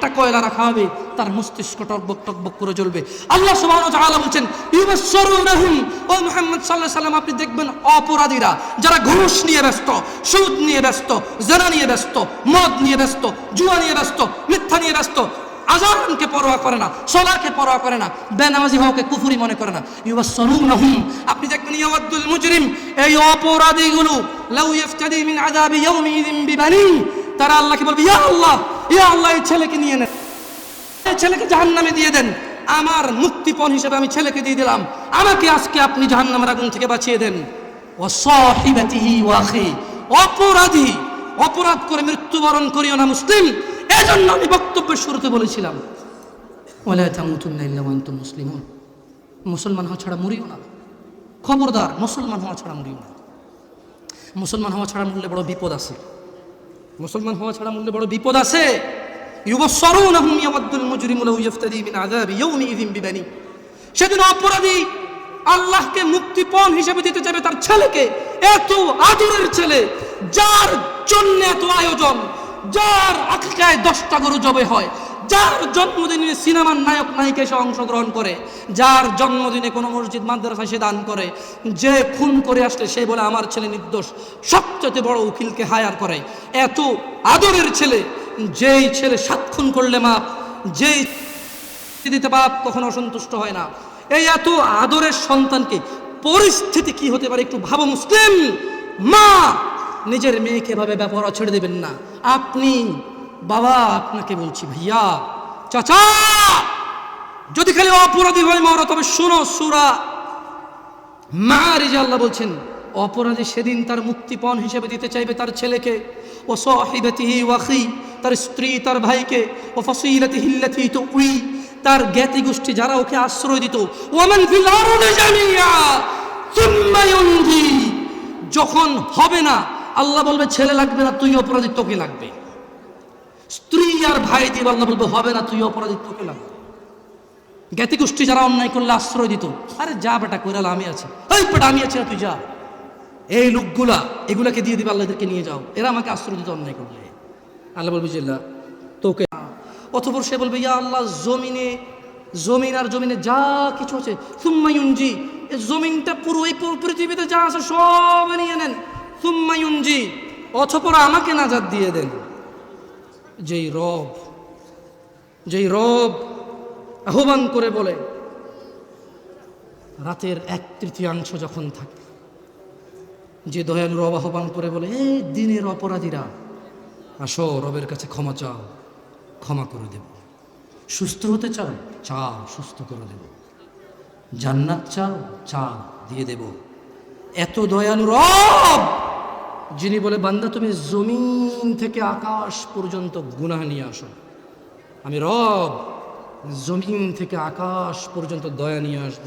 একটা কয়লা রাখা হবে, তার মস্তিষ্ক টকবক টকবক করে জ্বলবে। আল্লাহ সুবহান ও তাআলা ইউবাসসিরুনাহুম ও মুহাম্মদ সাল্লাল্লাহু আলাইহি আপনি দেখবেন অপরাধীরা, যারা ঘুষ নিয়ে ব্যস্ত, সুদ নিয়ে ব্যস্ত, জানা নিয়ে ব্যস্ত, মদ নিয়ে ব্যস্ত, জুয়া নিয়ে ব্যস্ত, মিথ্যা নিয়ে ব্যস্ত, আজানকে পরোয়া করে না, সলাকে পরোয়া করে না, বেনামাজি হওয়াকে কুফুরি মনে করে না। ইউবাসসিরুনাহুম, আপনি দেখবেন ইয়াওয়াদ্দুল মুজরিম, এই অপরাধীগুলো, লাউ ইফতাদি মিন আযাবি ইয়াউমিযিন বিবানি তারা আল্লাহকে বলবে, ইয়া আল্লাহ ইয়া আল্লাহ, এই ছেলেকে নিয়ে নেন এই ছেলেকে জাহান্নামে দিয়ে দেন। আমার মুক্তিপণ হিসেবে আমি ছেলেকে দিয়ে দিলাম। আমাকে আজকে আপনি জাহান্নামের আগুন থেকে বাঁচিয়ে দেন। অপরাধী, অপরাধ করে মৃত্যুবরণ করিও না মুসলিম। এজন্য আমি বক্তব্যের শুরুতে বলেছিলাম মুসলিমুন। মুসলমান হওয়া ছাড়া মরিও না। খবরদার মুসলমান হওয়া ছাড়া মরিও না। মুসলমান হওয়া ছাড়া মরলে বড় বিপদ আছে। মুসলমান হওয়া ছাড়া মূল্যে বড় বিপদ আছে। সেদিন অপরাধী আল্লাহকে মুক্তিপণ হিসেবে দিতে যাবে তার ছেলেকে। এত আদরের ছেলে, যার জন্য এত আয়োজন, যার আকিকায় দশটা গরু জবে হয় যার জন্মদিনে সিনেমার নায়ক নায়িকা এসে অংশগ্রহণ করে, যার জন্মদিনে কোনো মসজিদ মাদ্রাসা সে দান করে, যে খুন করে আসলে সে বলে আমার ছেলে নির্দোষ সবচেয়ে বড় উকিলকে হায়ার করে। এত আদরের ছেলে, যেই ছেলে সাত খুন করলে মাপ, যেই দিতে বাপ কখনো অসন্তুষ্ট হয় না। এই এত আদরের সন্তানকে পরিস্থিতি কি হতে পারে একটু ভাবো মুসলিম মা, নিজের মেয়েকে ভাবে ব্যাপার ছেড়ে দেবেন না। আপনি বাবা, আপনাকে বলছি ভাইয়া, চাচা! যদি খালি অপরাধী হয় মারো তবে শোনো, সুরা মারিজা আল্লাহ বলছেন, অপরাধী সেদিন তার মুক্তিপণ হিসেবে দিতে চাইবে তার ছেলেকে। ও সাহিবাতিহি ওয়াখি তার স্ত্রী, তার ভাইকে। ও ফসিলাতিহি তো উই তার জ্ঞাতি গোষ্ঠী যারা ওকে আশ্রয় দিত। ওয়ামান ফিল জামিয়া, সুম্মা যখন হবে না, আল্লাহ বলবে, ছেলে লাগবে না, তুই অপরাধী, তোকে লাগবে। স্ত্রী আর ভাই দিয়ে আল্লাহ বলবে, হবে না, তুই অপরাধী, তোকে লাগবে। জ্ঞাতি গোষ্ঠী যারা অন্যায় করলে আশ্রয় দিত, আরে যা বেটা কইরাল আমি আছি। ওই বেটা আমি আছি না, তুই যা। এই লোকগুলা, এগুলাকে দিয়ে দিবে আল্লাহ এদেরকে নিয়ে যাও। এরা আমাকে আশ্রয় দিত অন্যায় করলে। আল্লাহ বলবে, জিল্লা, তোকে অথবা সে বলবে, ইয়া আল্লাহ, জমিনে, জমিন আর জমিনে যা কিছু আছে সুম্মায়ুনজি এ জমিনটা পুরো এই পৃথিবীতে যা আছে সব নিয়ে নেন। সুম্মায়ুনজি অথপর আমাকে নাজাদ দিয়ে দেন। যেই রব যেই রব আহ্বান করে বলে, রাতের এক তৃতীয়াংশ যখন থাকে, যে দয়ালু রব আহ্বান করে বলে এই দিনের অপরাধীরা, আসো রবের কাছে ক্ষমা চাও, ক্ষমা করে দেব। সুস্থ হতে চাও চাও সুস্থ করে দেব। জান্নাত চাও চাও, দিয়ে দেব। এত দয়ালু রব যিনি বলে, বান্দা, তুমি জমিন থেকে আকাশ পর্যন্ত গুনাহ নিয়ে আসো। আমি রব, জমিন থেকে আকাশ পর্যন্ত দয়া নিয়ে আসব।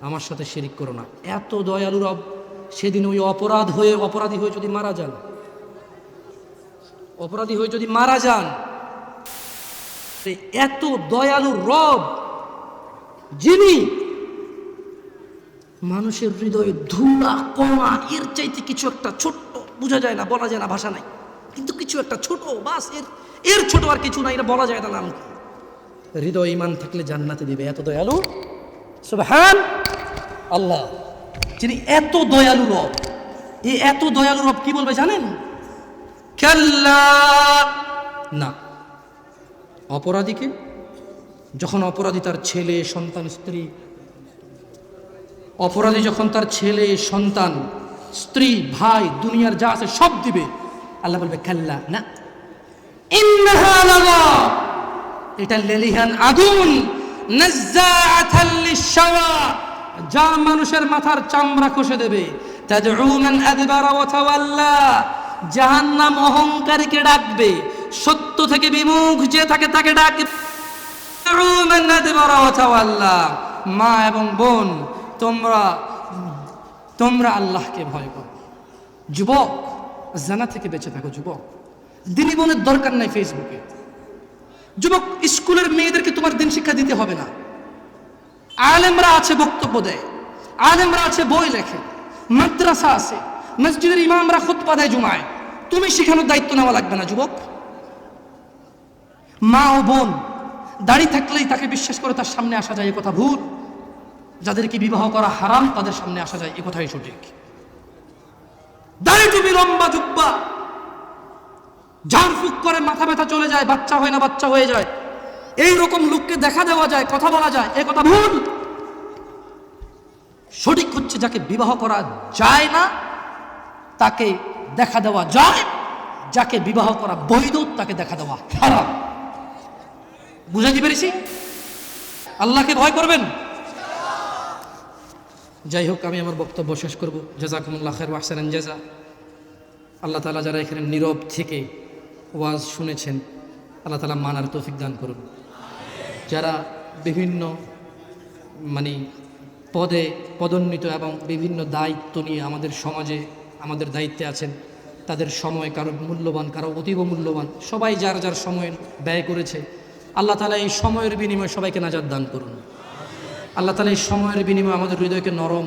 আমার সাথে শিরিক করো না। এত দয়ালু রব, সেদিন ওই অপরাধ হয়ে, অপরাধী হয়ে যদি মারা যান, অপরাধী হয়ে যদি মারা যান এত দয়ালু রব যিনি মানুষের হৃদয়ে ধুলা কমা এর চাইতে কিছু একটা ছোট্ট বোঝা যায় না, বলা যায় না, ভাষা নাই। কিন্তু কিছু একটা ছোট, বাস, এর এর ছোট আর কিছু নাই, এটা বলা যায় না নাম হৃদয় ইমান থাকলে জান্নাতে দিবে, এত দয়ালু? সুবহান আল্লাহ। যিনি এত দয়ালু রব এই এত দয়ালু রব কি বলবে জানেন? না। অপরাধীকে? যখন অপরাধী তার ছেলে, সন্তান, স্ত্রী, অপরাধী যখন তার ছেলে, সন্তান স্ত্রী, ভাই, দুনিয়ার যা আছে সব দিবে। আল্লাহ বলবে, কাল্লা, না। এটা লেলিহান আগুন। যা মানুষের মাথার চামড়া কষে দেবে। তাওয়াল্লা। জাহান্নাম অহংকারীকে ডাকবে। সত্য থেকে বিমুখ যে থাকে তাকে ডাকে মা এবং বোন, তোমরা তোমরা আল্লাহকে ভয় করো যুবক, জানা থেকে বেঁচে থাকো যুবক। দিনী বোনের দরকার নাই ফেসবুকে। যুবক, স্কুলের মেয়েদেরকে তোমার দিন শিক্ষা দিতে হবে না। আলেমরা আছে বক্তব্য দেয়। আলেমরা আছে বই লেখে। মাদ্রাসা আছে। মসজিদের ইমামরা খুতবা দেয় জুমায়। তুমি শেখানোর দায়িত্ব নেওয়া লাগবে না যুবক। মা ও বোন, দাড়ি থাকলেই তাকে বিশ্বাস করে তার সামনে আসা যায় এ কথা ভুল। যাদেরকে বিবাহ করা হারাম, তাদের সামনে আসা যায়, এ কথাই সঠিক। দাড়ি টুপি লম্বা জুব্বা, ঝাড় ফুক করে মাথা ব্যথা চলে যায়, বাচ্চা হয় না, বাচ্চা হয়ে যায়। এই রকম লোককে দেখা দেওয়া যায়, কথা বলা যায়, এ কথা ভুল। সঠিক হচ্ছে যাকে বিবাহ করা যায় না, তাকে দেখা দেওয়া যায়, যাকে বিবাহ করা বৈধ, তাকে দেখা দেওয়া খারাপ বুঝাতে পেরেছি? আল্লাহকে ভয় করবেন? যাই হোক আমি আমার বক্তব্য শেষ করব। জাজাকুমুল্লাহ খের ওয়াহসান জাজা। আল্লাহ তালা যারা এখানে নীরব থেকে ওয়াজ শুনেছেন, আল্লাহ তালা মানার তৌফিক দান করুন। যারা বিভিন্ন মানে পদে পদোন্নীত এবং বিভিন্ন দায়িত্ব নিয়ে আমাদের সমাজে আমাদের দায়িত্বে আছেন, তাদের সময় কারও মূল্যবান, কারও অতীব মূল্যবান, সবাই যার যার সময় ব্যয় করেছে, আল্লাহ তালা এই সময়ের বিনিময়ে সবাইকে নাজার দান করুন। আল্লাহ তালা এই সময়ের বিনিময়ে আমাদের হৃদয়কে নরম